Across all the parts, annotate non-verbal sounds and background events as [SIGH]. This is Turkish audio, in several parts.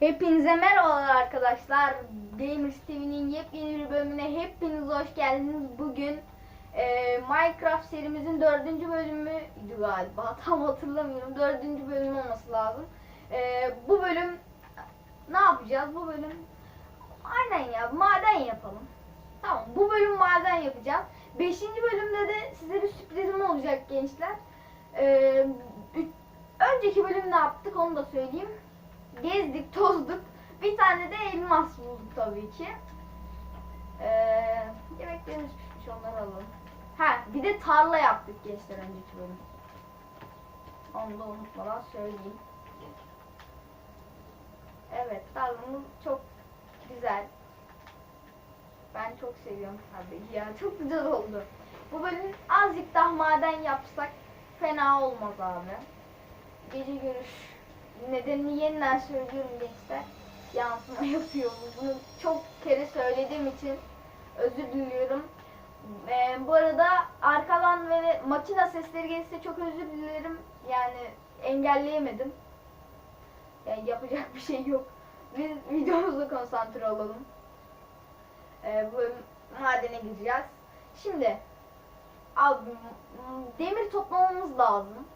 Hepinize merhabalar arkadaşlar. Gamers TV'nin yepyeni bir bölümüne hepiniz hoş geldiniz. Bugün e, Minecraft serimizin dördüncü bölümüydü galiba. [LAUGHS] Tam hatırlamıyorum. Dördüncü bölüm olması lazım. E, bu bölüm ne yapacağız? Bu bölüm aynen ya maden yapalım. Tamam bu bölüm maden yapacağız. Beşinci bölümde de size bir sürprizim olacak gençler. E, önceki bölüm ne yaptık onu da söyleyeyim gezdik, tozduk. Bir tane de elmas bulduk tabii ki. Ee, yemeklerimiz pişmiş, onları alalım. Ha, bir de tarla yaptık gençler önceki bölüm. Onu da unutmadan söyleyeyim. Evet, tarlamız çok güzel. Ben çok seviyorum tabii ya. Çok güzel oldu. Bu bölüm azıcık daha maden yapsak fena olmaz abi. Gece görüş nedenini yeniden söylüyorum gençler. Yansıma [LAUGHS] yapıyor bu. Bunu çok kere söylediğim için özür diliyorum. Ee, bu arada arkadan ve makine sesleri gelirse çok özür dilerim. Yani engelleyemedim. Yani yapacak bir şey yok. Biz videomuza konsantre olalım. Ee, bu madene gideceğiz. Şimdi abi demir toplamamız lazım.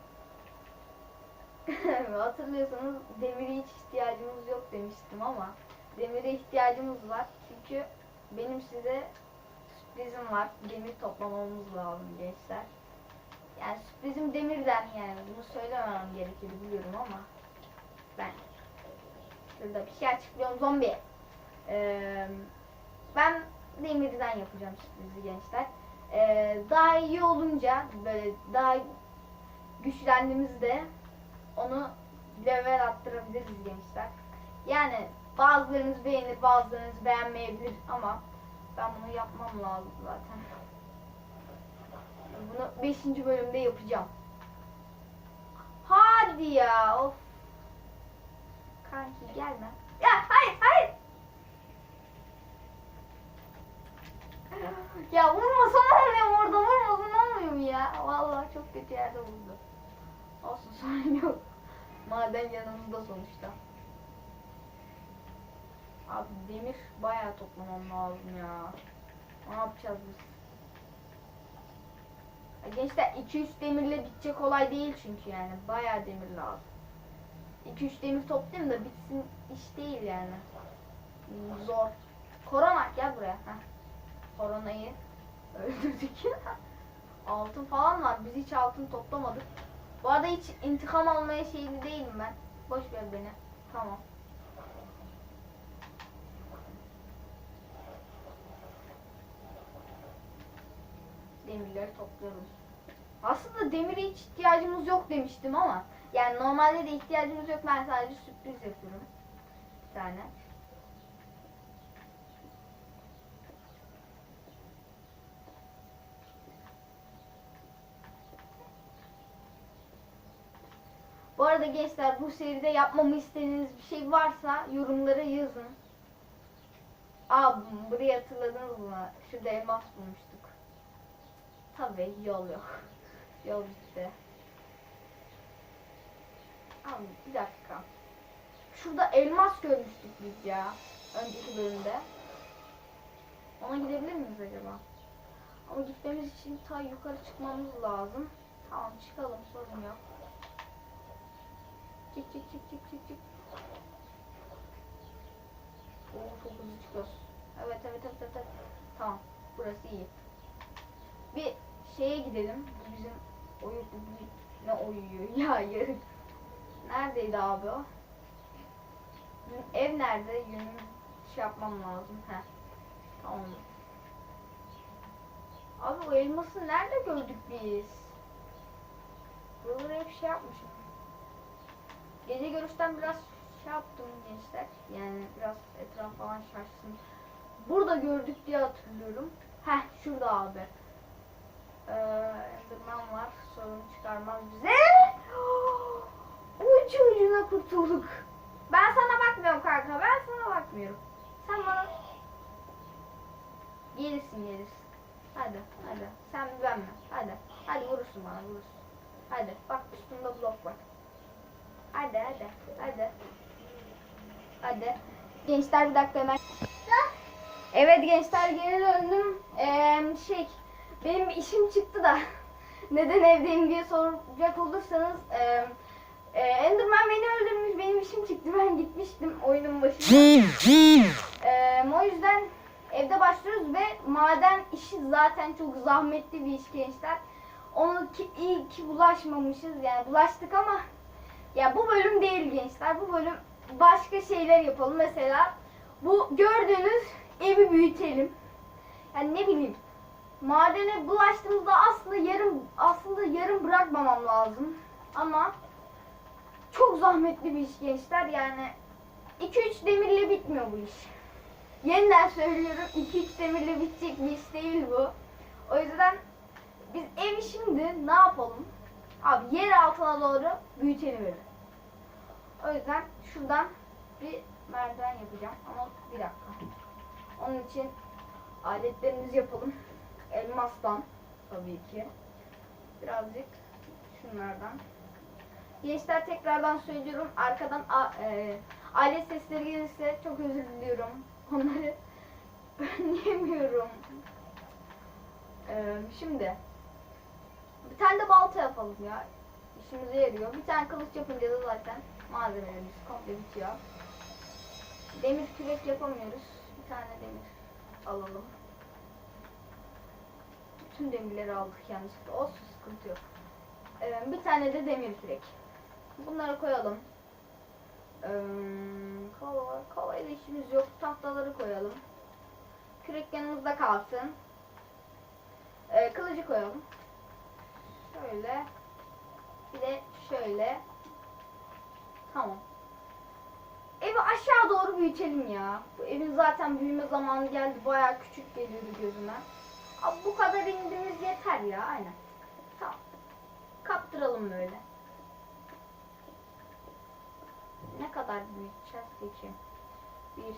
[LAUGHS] Hatırlıyorsanız demire hiç ihtiyacımız yok demiştim ama demire ihtiyacımız var. Çünkü benim size sürprizim var. Demir toplamamız lazım gençler. Yani sürprizim demirden yani bunu söylememem gerekir biliyorum ama ben şurada bir şey açıklıyorum zombi. Ee, ben demirden yapacağım sürprizi gençler. Ee, daha iyi olunca böyle daha güçlendiğimizde onu level attırabiliriz gençler. Yani bazılarınız beğenir, bazılarınız beğenmeyebilir ama ben bunu yapmam lazım zaten. Bunu 5. bölümde yapacağım. Hadi ya of. Kanki gelme. Ya hayır hayır. Ya vurmasam olmuyor orada vurmasam olmuyor mu ya? Vallahi çok kötü yerde vurdu. Olsun [LAUGHS] sorun yok. Maden yanımızda sonuçta. Abi demir bayağı toplamam lazım ya. Ne yapacağız biz? Gençler 2-3 demirle bitecek olay değil çünkü yani. Bayağı demir lazım. 2-3 demir toplayayım da bitsin iş değil yani. Zor. Korona gel buraya. Heh. Koronayı öldürdük. [LAUGHS] altın falan var. Biz hiç altın toplamadık. Bu arada hiç intikam almaya şeyli değilim ben. Boş ver beni. Tamam. Demirleri topluyorum. Aslında demire hiç ihtiyacımız yok demiştim ama yani normalde de ihtiyacımız yok. Ben sadece sürpriz yapıyorum. Bir tane. Bu arada gençler bu seride yapmamı istediğiniz bir şey varsa yorumlara yazın. Aa bu- burayı hatırladınız mı? Şurada elmas bulmuştuk. Tabii yol yok. [LAUGHS] Yol bitti. Abi bir dakika. Şurada elmas görmüştük biz ya. Önceki bölümde. Ona gidebilir miyiz acaba? Ama gitmemiz için ta yukarı çıkmamız lazım. Tamam çıkalım sorun yok. Çık çık çık çık çık çık. Oo çok hızlı çıkıyoruz. Evet evet evet evet. Tamam. Burası iyi. Bir şeye gidelim. Bizim oyu bu bir- ne oyuyor ya [LAUGHS] yarın. Neredeydi abi o? Ev nerede? Yönünü şey yapmam lazım. Heh. Tamam. Abi o elması nerede gördük biz? Buralara hep şey yapmışım. Gece görüşten biraz şey yaptım gençler. Yani biraz etraf falan şaşsın. Burada gördük diye hatırlıyorum. Heh şurada abi. Ee, var. Sorun çıkarmaz bize. [GASPS] Ucu ucuna kurtulduk. Ben sana bakmıyorum kanka. Ben sana bakmıyorum. Sen bana gelirsin gelirsin. Hadi hadi. Sen mi? Hadi. Hadi vurursun bana vurursun. Hadi. Bak üstümde blok var. Hadi hadi. Hadi. Hadi. Gençler bir dakika hemen. Evet gençler geri döndüm. Ee, şey benim işim çıktı da [LAUGHS] neden evdeyim diye soracak olursanız e, e, Enderman beni öldürmüş benim işim çıktı [LAUGHS] ben gitmiştim oyunun başına. Ee, o yüzden evde başlıyoruz ve maden işi zaten çok zahmetli bir iş gençler. Onu ki, iyi ki bulaşmamışız yani bulaştık ama ya bu bölüm değil gençler. Bu bölüm başka şeyler yapalım. Mesela bu gördüğünüz evi büyütelim. Yani ne bileyim madene bulaştığımızda aslında yarım aslında yarım bırakmamam lazım. Ama çok zahmetli bir iş gençler. Yani 2-3 demirle bitmiyor bu iş. Yeniden söylüyorum 2-3 demirle bitecek bir iş değil bu. O yüzden biz evi şimdi ne yapalım? Abi yer altına doğru büyütelim evi. O yüzden şuradan bir merdiven yapacağım ama bir dakika. Onun için aletlerimizi yapalım. Elmastan tabii ki. Birazcık şunlardan. Gençler tekrardan söylüyorum. Arkadan a- e, alet sesleri gelirse çok özür diliyorum. Onları [LAUGHS] önleyemiyorum. Ee, şimdi tane de balta yapalım ya. İşimize yarıyor. Bir tane kılıç yapınca da zaten malzemelerimiz komple bitiyor. Demir kürek yapamıyoruz. Bir tane demir alalım. Bütün demirleri aldık yanlışlıkla. Olsun sıkıntı yok. Ee, bir tane de demir kürek. Bunları koyalım. Ee, kova, kova ile işimiz yok. Tahtaları koyalım. Kürek yanımızda kalsın. Ee, kılıcı koyalım. Şöyle. Bir de şöyle. Tamam. Evi aşağı doğru büyütelim ya. Bu evin zaten büyüme zamanı geldi. Bayağı küçük geliyordu gözüme. Abi bu kadar indirimiz yeter ya. Aynen. Tamam. Kaptıralım böyle. Ne kadar büyüteceğiz peki? 1, 2,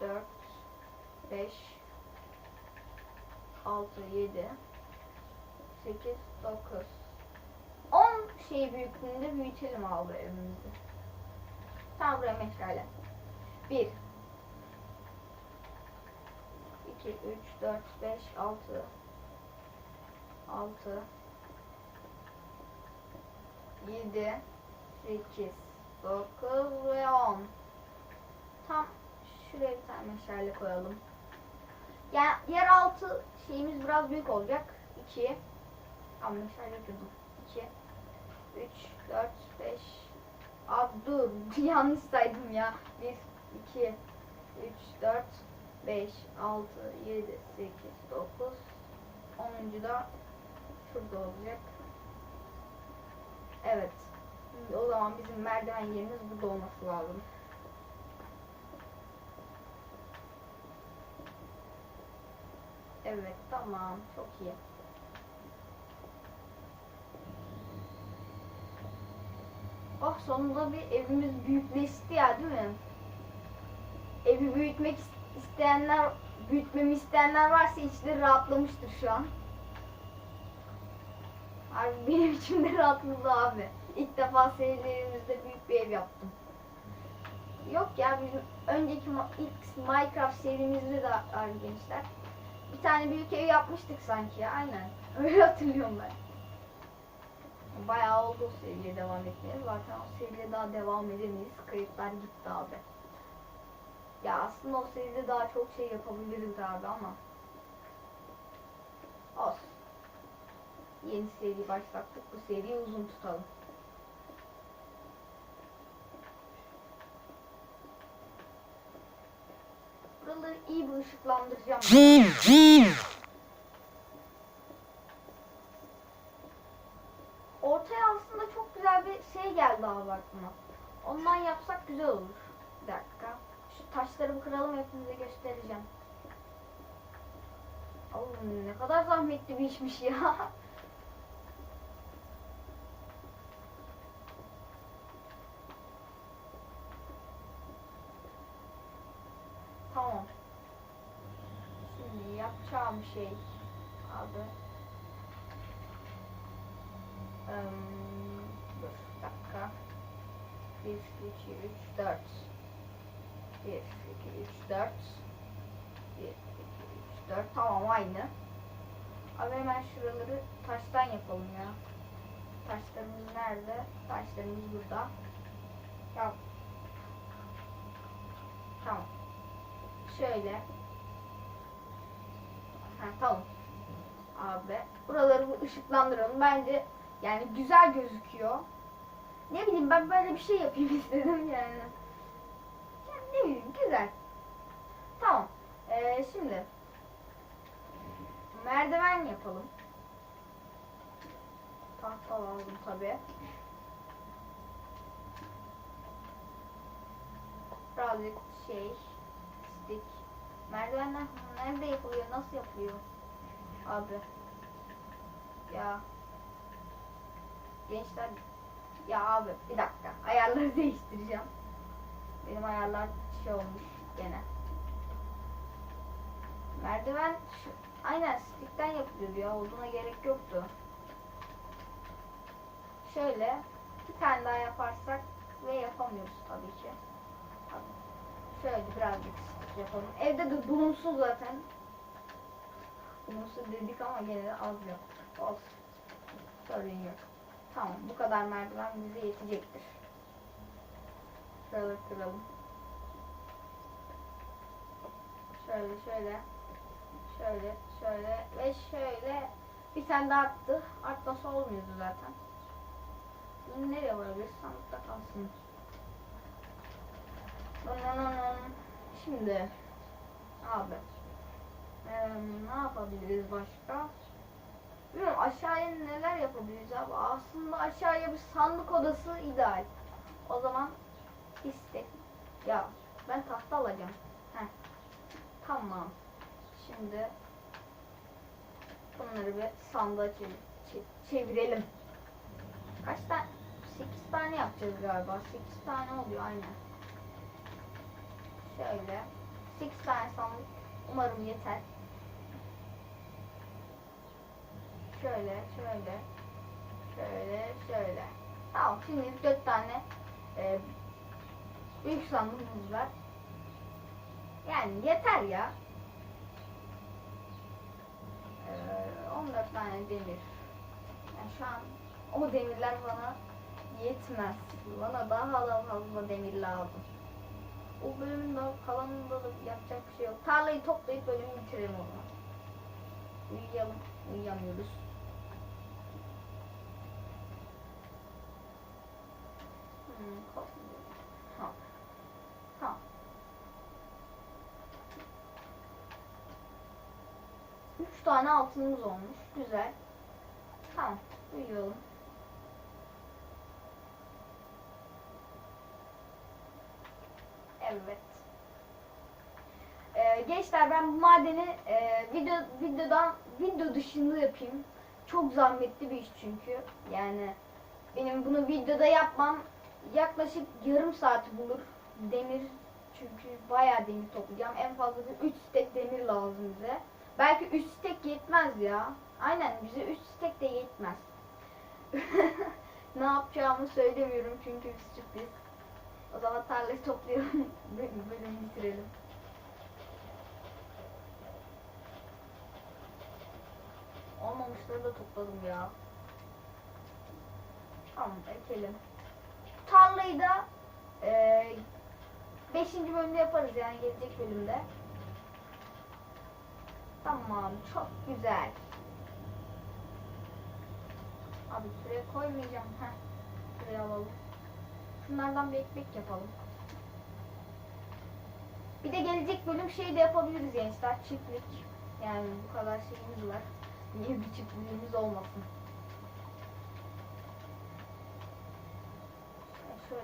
3, 4, 5, 6, 7, 8, 9, 10 şey büyüklüğünde büyütelim abi evimizi. Tamam buraya meşale. 1, 2, 3, 4, 5, 6, 6, 7, 8, 9 ve 10. Tam şuraya bir tane meşale koyalım. Yani yeraltı şeyimiz biraz büyük olacak. 2 Ama meşale kırdım. 2 3 4 5 Abi dur [LAUGHS] yanlış saydım ya. 1 2 3 4 5 6 7 8 9 10. da şurada olacak. Evet. O zaman bizim merdiven yerimiz burada olması lazım. Evet tamam çok iyi. Oh sonunda bir evimiz büyükleşti ya değil mi? Evi büyütmek is- isteyenler, büyütmemi isteyenler varsa içleri rahatlamıştır şu an. Abi benim içimde rahatladı abi. İlk defa serilerimizde büyük bir ev yaptım. Yok ya bizim önceki ilk Minecraft serimizde de var gençler. Bir tane büyük ev yapmıştık sanki ya aynen. Öyle hatırlıyorum ben. Bayağı oldu o seriye devam etmeye. Zaten o seriye daha devam edemeyiz. Kayıtlar gitti abi. Ya aslında o seride daha çok şey yapabiliriz abi ama. Olsun. Yeni seri başlattık. Bu seriyi uzun tutalım. Buraları iyi bir ışıklandıracağım. Ortaya aslında çok güzel bir şey geldi abi aklıma. Ondan yapsak güzel olur. Bir dakika. Şu taşları bir kıralım hepinize göstereceğim. Oğlum ne kadar zahmetli bir işmiş ya. [LAUGHS] tamam. Şimdi yapacağım şey abi. Dakika. 1, 2, 3, 4. 1, 2, 3, 4. 1, 2, 3, 4. Tamam aynı. Abi hemen şuraları taştan yapalım ya. Taşlarımız nerede? Taşlarımız burada. Yap. Tamam. Şöyle. Ha, tamam. Abi. Buraları ışıklandıralım. Bence yani güzel gözüküyor. Ne bileyim ben böyle bir şey yapayım [LAUGHS] istedim yani. yani ne bileyim güzel. Tamam. Ee, şimdi merdiven yapalım. Tahta lazım tabi. Birazcık şey stick. Merdivenler nerede yapılıyor? Nasıl yapılıyor? Abi. Ya. Gençler ya abi bir dakika ayarları [LAUGHS] değiştireceğim. Benim ayarlar şey olmuş gene. Merdiven şu, aynen stickten yapılıyordu ya olduğuna gerek yoktu. Şöyle bir tane daha yaparsak ve yapamıyoruz tabii ki. Şöyle birazcık yapalım. Evde de bulunsun zaten. Bulunsun dedik ama gene de az yaptık. Olsun. Sorun yok. Tamam bu kadar merdiven bize yetecektir. Şöyle kıralım. Şöyle şöyle. Şöyle şöyle ve şöyle bir tane daha attı. Artması olmuyordu zaten. Bunu nereye varabilir? Sandıkta kalsın. Şimdi abi eee, ne yapabiliriz başka? Bilmiyorum aşağıya neler yapabiliriz abi. Aslında aşağıya bir sandık odası ideal. O zaman istek. Ya ben tahta alacağım. Heh. Tamam. Şimdi bunları bir sandığa çevir- çe- çevirelim. Kaç tane? 8 tane yapacağız galiba. 8 tane oluyor aynen. Şöyle. 8 tane sandık. Umarım yeter. Şöyle, şöyle, şöyle, şöyle. Tamam, şimdi dört tane e, büyük sandığımız var. Yani yeter ya. E, 14 tane demir. Yani şu an o demirler bana yetmez. Bana daha da fazla demir lazım. O bölümün daha kalanında da yapacak bir şey yok. Tarlayı toplayıp bölümü bitirelim o zaman. Uyuyalım. Uyuyamıyoruz. Hmm, kopmuyor. Ha. Ha. Üç tane altınımız olmuş. Güzel. Tamam. Uyuyalım. Evet. Ee, gençler ben bu madeni e, video videodan video dışında yapayım. Çok zahmetli bir iş çünkü. Yani benim bunu videoda yapmam yaklaşık yarım saat bulur. Demir çünkü bayağı demir toplayacağım. En fazla 3 stek demir lazım bize. Belki 3 stek yetmez ya. Aynen bize 3 stek de yetmez. [LAUGHS] ne yapacağımı söylemiyorum çünkü sürpriz. O zaman tarlayı toplayalım. [LAUGHS] Bölüm- Bölümü bitirelim. Olmamışları da topladım ya. Tamam ekelim. Tarlayı da 5. bölümde yaparız yani gelecek bölümde. Tamam çok güzel. Abi şuraya koymayacağım. Heh. Şuraya alalım. Şunlardan bir ekmek yapalım. Bir de gelecek bölüm şey de yapabiliriz gençler. Çiftlik. Yani bu kadar şeyimiz var. Niye bir çiftliğimiz olmasın?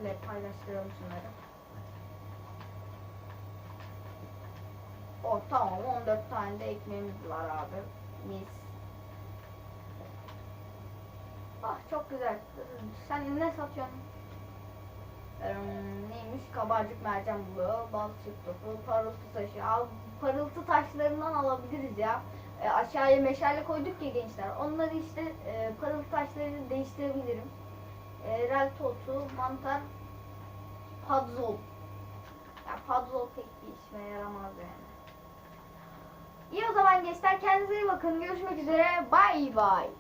Şöyle paylaştıralım şunları. Oh tamam 14 tane de ekmeğimiz var abi. Mis. Ah çok güzel. Sen ne satıyorsun? Ee, neymiş? Kabarcık mercan buluğu, balçık topu, parıltı taşı. Al, parıltı taşlarından alabiliriz ya. E, aşağıya meşale koyduk ya gençler. Onları işte e, parıltı taşlarını değiştirebilirim. E, rel totu, mantar, Puzzle. Ya puzzle pek bir işime yaramaz yani. İyi o zaman gençler kendinize iyi bakın. Görüşmek üzere. Bay bay.